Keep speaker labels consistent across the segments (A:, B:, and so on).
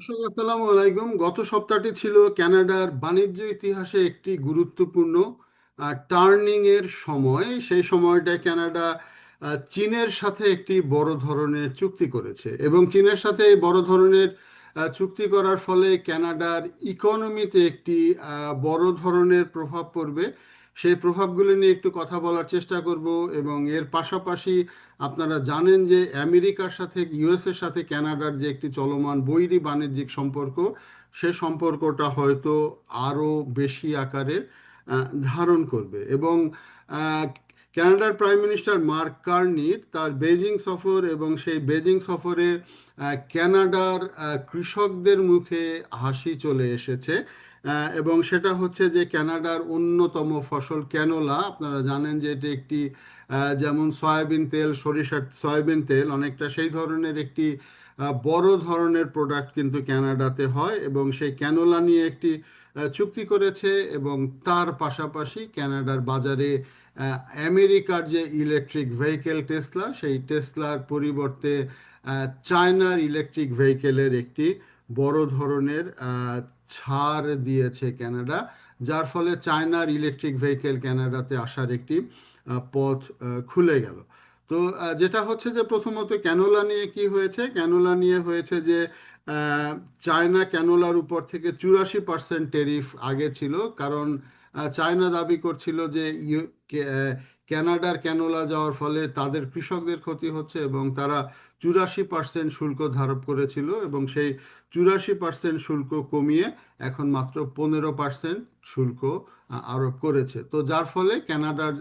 A: আসসালামু আলাইকুম। গত সপ্তাহটি ছিল ক্যানাডার বাণিজ্য ইতিহাসে একটি গুরুত্বপূর্ণ টার্নিং এর সময়। সেই সময়টায় ক্যানাডা চীনের সাথে একটি বড় ধরনের চুক্তি করেছে এবং চীনের সাথে এই বড় ধরনের চুক্তি করার ফলে ক্যানাডার ইকোনমিতে একটি বড় ধরনের প্রভাব পড়বে। সেই প্রভাবগুলি নিয়ে একটু কথা বলার চেষ্টা করব এবং এর পাশাপাশি আপনারা জানেন যে আমেরিকার সাথে ইউএসের সাথে ক্যানাডার যে একটি চলমান বৈরী বাণিজ্যিক সম্পর্ক সে সম্পর্কটা হয়তো আরও বেশি আকারে ধারণ করবে এবং আহ, কানাডার প্রাইম মিনিস্টার মার্ক কার্নির তার বেজিং সফর এবং সেই বেজিং সফরে ক্যানাডার কৃষকদের মুখে হাসি চলে এসেছে। এবং সেটা হচ্ছে যে কানাডার অন্যতম ফসল ক্যানোলা। আপনারা জানেন যে এটি একটি যেমন সয়াবিন তেল, সরিষার সয়াবিন তেল, অনেকটা সেই ধরনের একটি বড় ধরনের প্রোডাক্ট কিন্তু ক্যানাডাতে হয় এবং সেই ক্যানোলা নিয়ে একটি চুক্তি করেছে এবং তার পাশাপাশি ক্যানাডার বাজারে আমেরিকার যে ইলেকট্রিক ভেহিকেল টেসলা সেই টেসলার পরিবর্তে চায়নার ইলেকট্রিক ভেহিকেলের একটি বড় ধরনের ছাড় দিয়েছে ক্যানাডা, যার ফলে চায়নার ইলেকট্রিক ভেহিকেল ক্যানাডাতে আসার একটি পথ খুলে গেল। তো যেটা হচ্ছে যে প্রথমত ক্যানোলা নিয়ে কি হয়েছে? ক্যানোলা নিয়ে হয়েছে যে চায়না ক্যানোলার উপর থেকে চুরাশি পার্সেন্ট টেরিফ আগে ছিল, কারণ চায়না দাবি করছিল যে ইউ- কে- আহ, কানাডার ক্যানোলা যাওয়ার ফলে তাদের কৃষকদের ক্ষতি হচ্ছে এবং তারা চুরাশি পার্সেন্ট শুল্ক ধারপ করেছিল এবং সেই চুরাশি পার্সেন্ট শুল্ক কমিয়ে এখন মাত্র পনেরো পার্সেন্ট শুল্ক আরোপ করেছে। তো যার ফলে ক্যানাডার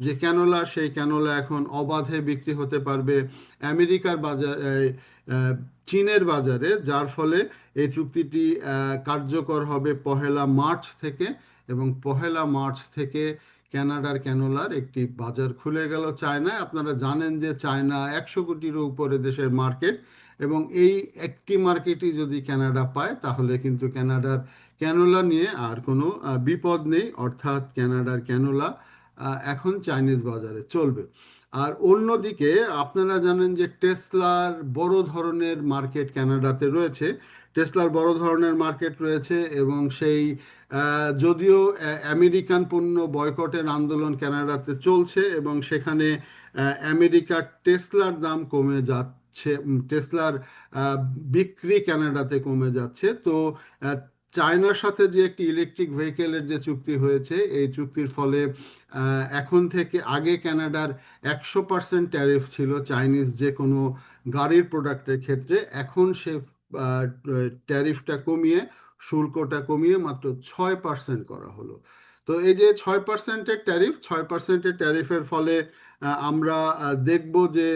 A: যে ক্যানোলা সেই ক্যানোলা এখন অবাধে বিক্রি হতে পারবে আমেরিকার বাজার চীনের বাজারে যার ফলে এই চুক্তিটি কার্যকর হবে পহেলা মার্চ থেকে এবং পহেলা মার্চ থেকে কানাডার ক্যানোলার একটি বাজার খুলে গেল চায়নায়। আপনারা জানেন যে চায়না একশো কোটিরও উপরে দেশের মার্কেট এবং এই একটি মার্কেটই যদি ক্যানাডা পায়, তাহলে কিন্তু ক্যানাডার ক্যানোলা নিয়ে আর কোনো বিপদ নেই। অর্থাৎ ক্যানাডার ক্যানোলা এখন চাইনিজ বাজারে চলবে। আর অন্যদিকে আপনারা জানেন যে টেসলার বড় ধরনের মার্কেট ক্যানাডাতে রয়েছে। টেসলার বড় ধরনের মার্কেট রয়েছে এবং সেই যদিও আমেরিকান পণ্য বয়কটের আন্দোলন কানাডাতে চলছে এবং সেখানে আমেরিকার টেসলার দাম কমে যাচ্ছে টেসলার বিক্রি কানাডাতে কমে যাচ্ছে। তো চায়নার সাথে যে একটি ইলেকট্রিক ভেহিকেলের যে চুক্তি হয়েছে, এই চুক্তির ফলে এখন থেকে আগে কানাডার একশো পার্সেন্ট ট্যারিফ ছিল চাইনিজ যে কোনো গাড়ির প্রোডাক্টের ক্ষেত্রে। এখন সে ট্যারিফটা কমিয়ে, শুল্কটা কমিয়ে মাত্র ছয় পার্সেন্ট করা হলো। তো এই যে ছয় পার্সেন্টের ট্যারিফ ছয় পার্সেন্টের ট্যারিফের ফলে আমরা দেখব যে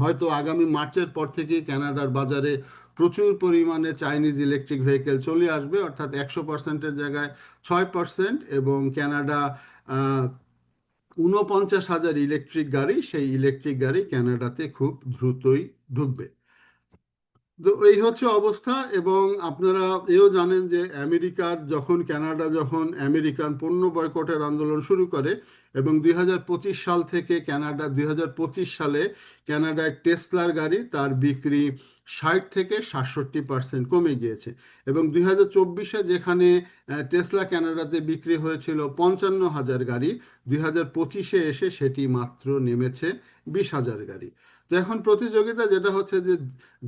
A: হয়তো আগামী মার্চের পর থেকেই কানাডার বাজারে প্রচুর পরিমাণে চাইনিজ ইলেকট্রিক ভেহিকেল চলে আসবে। অর্থাৎ একশো পার্সেন্টের জায়গায় ছয় পার্সেন্ট এবং ক্যানাডা ঊনপঞ্চাশ হাজার ইলেকট্রিক গাড়ি, সেই ইলেকট্রিক গাড়ি কানাডাতে খুব দ্রুতই ঢুকবে। এই হচ্ছে অবস্থা এবং আপনারা এও জানেন যে আমেরিকার যখন কানাডা যখন আমেরিকান পণ্য বয়কটের আন্দোলন শুরু করে এবং দুই হাজার পঁচিশ সাল থেকে কানাডা, দুই হাজার পঁচিশ সালে কানাডায় টেসলার গাড়ি তার বিক্রি ষাট থেকে সাতষট্টি পার্সেন্ট কমে গিয়েছে এবং দুই হাজার চব্বিশে যেখানে টেসলা কানাডাতে বিক্রি হয়েছিল পঞ্চান্ন হাজার গাড়ি, দুই হাজার পঁচিশে এসে সেটি মাত্র নেমেছে বিশ হাজার গাড়ি। তো এখন প্রতিযোগিতা যেটা হচ্ছে যে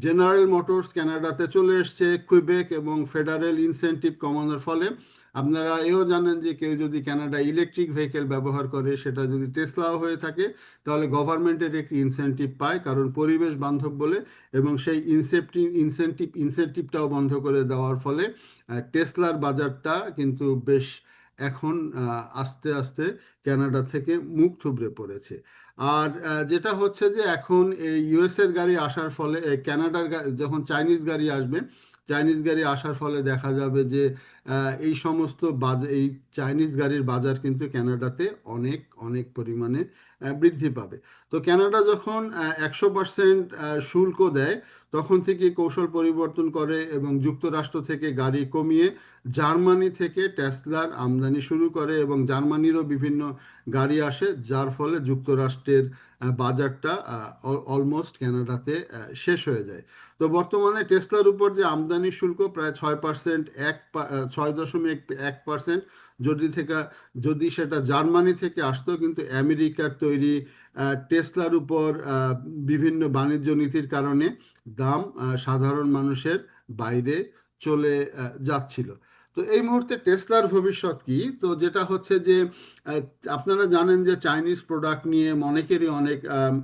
A: জেনারেল মোটরস কানাডাতে চলে এসছে কুইবেক এবং ফেডারেল ইনসেনটিভ কমানোর ফলে। আপনারা এও জানেন যে কেউ যদি কানাডা ইলেকট্রিক ভেহিকেল ব্যবহার করে, সেটা যদি টেসলাও হয়ে থাকে, তাহলে গভর্নমেন্টের একটি ইনসেনটিভ পায়, কারণ পরিবেশ বান্ধব বলে, এবং সেই ইনসেপটিভ ইনসেনটিভ ইনসেনটিভটাও বন্ধ করে দেওয়ার ফলে টেসলার বাজারটা কিন্তু বেশ এখন আস্তে আস্তে কানাডা থেকে মুখ থুবড়ে পড়েছে। আর যেটা হচ্ছে যে এখন এই ইউএস এর গাড়ি আসার ফলে ক্যানাডার যখন চাইনিজ গাড়ি আসবে চাইনিজ গাড়ি আসার ফলে দেখা যাবে যে এই সমস্ত বাজার এই চাইনিজ গাড়ির বাজার কিন্তু ক্যানাডাতে অনেক অনেক পরিমাণে বৃদ্ধি পাবে। তো কানাডা যখন একশো পার্সেন্ট শুল্ক দেয়, তখন থেকে কৌশল পরিবর্তন করে এবং যুক্তরাষ্ট্র থেকে গাড়ি কমিয়ে জার্মানি থেকে টেসলার আমদানি শুরু করে এবং জার্মানিরও বিভিন্ন গাড়ি আসে, যার ফলে যুক্তরাষ্ট্রের বাজারটা অলমোস্ট কানাডাতে আহ, শেষ হয়ে যায়। তো বর্তমানে টেসলার উপর যে আমদানি শুল্ক প্রায় ছয় পার্সেন্ট এক ছয় দশমিক এক পার্সেন্ট যদি থেকে যদি সেটা জার্মানি থেকে আসতো কিন্তু আমেরিকার তৈরি টেসলার উপর বিভিন্ন বাণিজ্য নীতির কারণে দাম সাধারণ মানুষের বাইরে চলে যাচ্ছিল। তো এই মুহূর্তে টেসলার ভবিষ্যৎ কি? তো যেটা হচ্ছে যে আপনারা জানেন যে চাইনিজ প্রোডাক্ট নিয়ে অনেকেরই অনেক আহ,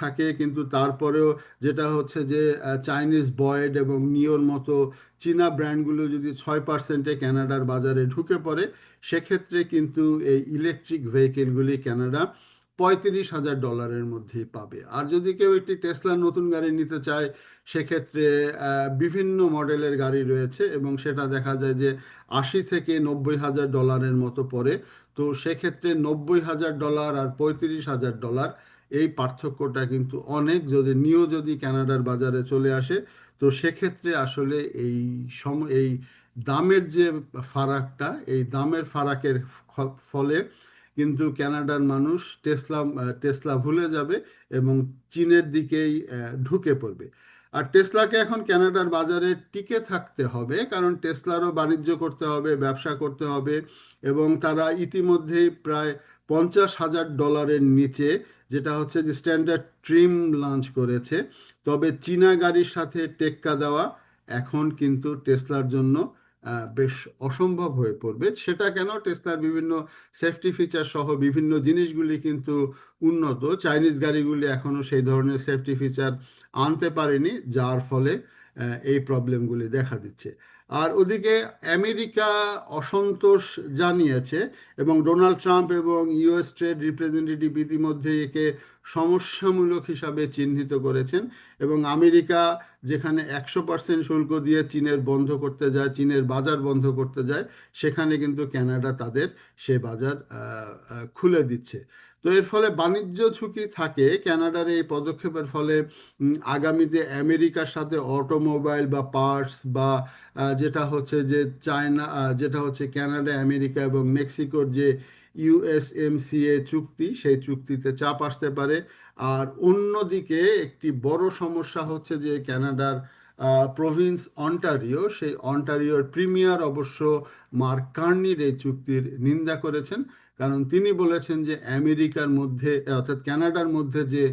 A: থাকে কিন্তু তারপরেও যেটা হচ্ছে যে চাইনিজ বয়েড এবং নিওর মতো চীনা ব্র্যান্ডগুলো যদি ছয় পার্সেন্টে ক্যানাডার বাজারে ঢুকে পড়ে সেক্ষেত্রে কিন্তু এই ইলেকট্রিক ভেহিকেলগুলি কানাডা পঁয়ত্রিশ হাজার ডলারের মধ্যেই পাবে। আর যদি কেউ একটি টেসলার নতুন গাড়ি নিতে চায়, সেক্ষেত্রে বিভিন্ন মডেলের গাড়ি রয়েছে এবং সেটা দেখা যায় যে আশি থেকে নব্বই হাজার ডলারের মতো পড়ে। তো সেক্ষেত্রে নব্বই হাজার ডলার আর পঁয়ত্রিশ হাজার ডলার, এই পার্থক্যটা কিন্তু অনেক। যদি নিও যদি কানাডার বাজারে চলে আসে, তো সেক্ষেত্রে আসলে এই সম, এই দামের যে ফারাকটা, এই দামের ফারাকের ফলে কিন্তু ক্যানাডার মানুষ টেসলা টেসলা ভুলে যাবে এবং চীনের দিকেই ঢুকে পড়বে। আর টেসলাকে এখন ক্যানাডার বাজারে টিকে থাকতে হবে, কারণ টেসলারও বাণিজ্য করতে হবে, ব্যবসা করতে হবে এবং তারা ইতিমধ্যেই প্রায় পঞ্চাশ হাজার ডলারের নিচে, যেটা হচ্ছে যে স্ট্যান্ডার্ড ট্রিম লঞ্চ করেছে। তবে চীনা গাড়ির সাথে টেক্কা দেওয়া এখন কিন্তু টেসলার জন্য বেশ অসম্ভব হয়ে পড়বে। সেটা কেন? টেসলার বিভিন্ন সেফটি ফিচার সহ বিভিন্ন জিনিসগুলি কিন্তু উন্নত। চাইনিজ গাড়িগুলি এখনও সেই ধরনের সেফটি ফিচার আনতে পারেনি, যার ফলে এই প্রবলেমগুলি দেখা দিচ্ছে। আর ওদিকে আমেরিকা অসন্তোষ জানিয়েছে এবং ডোনাল্ড ট্রাম্প এবং ইউএস ট্রেড রিপ্রেজেন্টেটিভ ইতিমধ্যে একে সমস্যামূলক হিসাবে চিহ্নিত করেছেন এবং আমেরিকা যেখানে একশো পার্সেন্ট শুল্ক দিয়ে চীনের বন্ধ করতে যায়, চীনের বাজার বন্ধ করতে যায়, সেখানে কিন্তু ক্যানাডা তাদের সে বাজার খুলে দিচ্ছে। তো এর ফলে বাণিজ্য ঝুঁকি থাকে। কানাডার এই পদক্ষেপের ফলে আগামীতে আমেরিকার সাথে অটোমোবাইল বা পার্টস বা যেটা হচ্ছে যে চায়না যেটা হচ্ছে কানাডা আমেরিকা এবং মেক্সিকোর যে ইউএসএমসিএ চুক্তি, সেই চুক্তিতে চাপ আসতে পারে। আর অন্যদিকে একটি বড় সমস্যা হচ্ছে যে কানাডার প্রভিন্স অন্টারিও, সেই অন্টারিওর প্রিমিয়ার অবশ্য মার্ক কার্নির এই চুক্তির নিন্দা করেছেন। কারণ তিনি বলেছেন যে আমেরিকার মধ্যে, অর্থাৎ কানাডার মধ্যে যে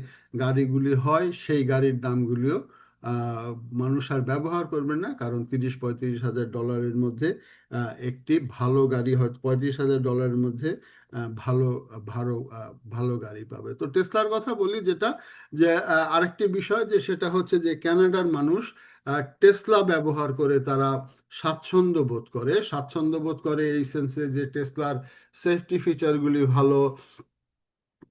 A: গাড়িগুলি হয়, সেই গাড়ির দামগুলিও মানুষ আর ব্যবহার করবেন না, কারণ তিরিশ পঁয়ত্রিশ হাজার ডলারের মধ্যে একটি ভালো গাড়ি হয় পঁয়ত্রিশ হাজার ডলারের মধ্যে ভালো ভালো ভালো গাড়ি পাবে। তো টেসলার কথা বলি যেটা, যে আরেকটি বিষয় যে, সেটা হচ্ছে যে, ক্যানাডার মানুষ টেসলা ব্যবহার করে তারা স্বাচ্ছন্দ্য বোধ করে। স্বাচ্ছন্দ্য বোধ করে এই সেন্সে যে, টেসলার সেফটি ফিচারগুলি ভালো,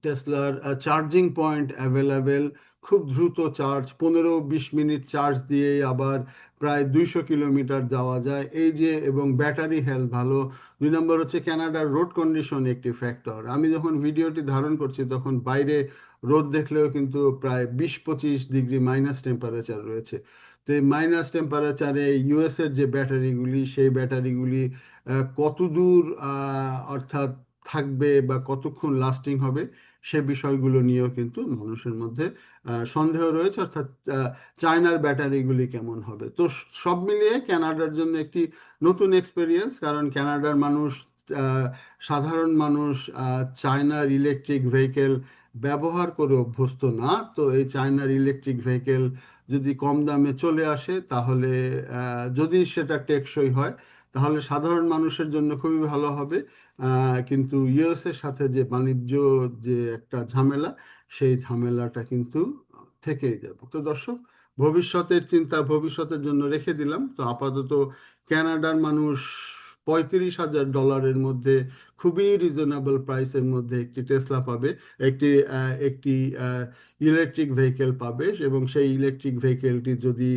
A: টেসলার চার্জিং পয়েন্ট অ্যাভেলেবেল খুব দ্রুত চার্জ পনেরো বিশ মিনিট চার্জ দিয়েই আবার প্রায় দুইশো কিলোমিটার যাওয়া যায়। এই যে, এবং ব্যাটারি হেলথ ভালো। দুই নম্বর হচ্ছে ক্যানাডার রোড কন্ডিশন একটি ফ্যাক্টর আমি যখন ভিডিওটি ধারণ করছি, তখন বাইরে রোদ দেখলেও কিন্তু প্রায় বিশ পঁচিশ ডিগ্রি মাইনাস টেম্পারেচার রয়েছে। তো এই মাইনাস টেম্পারেচারে ইউএসের যে ব্যাটারিগুলি সেই ব্যাটারিগুলি কতদূর অর্থাৎ থাকবে বা কতক্ষণ লাস্টিং হবে, সে বিষয়গুলো নিয়েও কিন্তু মানুষের মধ্যে সন্দেহ রয়েছে। অর্থাৎ চায়নার ব্যাটারিগুলি কেমন হবে? তো সব মিলিয়ে কানাডার জন্য একটি নতুন এক্সপেরিয়েন্স কারণ কানাডার মানুষ সাধারণ মানুষ চায়নার ইলেকট্রিক ভেহিকেল ব্যবহার করে অভ্যস্ত না। তো এই চায়নার ইলেকট্রিক ভেহিকেল যদি কম দামে চলে আসে, তাহলে যদি সেটা টেকসই হয়, তাহলে সাধারণ মানুষের জন্য খুবই ভালো হবে। কিন্তু ইউএস এর সাথে যে বাণিজ্য যে একটা ঝামেলা, সেই ঝামেলাটা কিন্তু থেকেই যাবে। তো দর্শক, ভবিষ্যতের চিন্তা ভবিষ্যতের জন্য রেখে দিলাম। তো আপাতত ক্যানাডার মানুষ পঁয়ত্রিশ হাজার ডলারের মধ্যে খুবই রিজনেবল প্রাইসের মধ্যে একটি টেসলা পাবে, একটি একটি ইলেকট্রিক ভেহিকেল পাবে এবং সেই ইলেকট্রিক ভেহিকেলটি যদি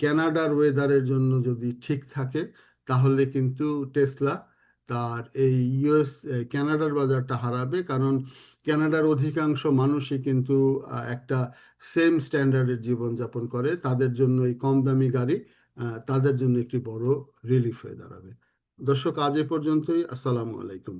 A: ক্যানাডার ওয়েদারের জন্য যদি ঠিক থাকে, তাহলে কিন্তু টেসলা তার এই ইউএস ক্যানাডার বাজারটা হারাবে। কারণ ক্যানাডার অধিকাংশ মানুষই কিন্তু একটা সেম স্ট্যান্ডার্ডের জীবনযাপন করে। তাদের জন্য এই কম দামি গাড়ি তাদের জন্য একটি বড় রিলিফ হয়ে দাঁড়াবে। দর্শক, আজ এ পর্যন্তই। আসসালামু আলাইকুম।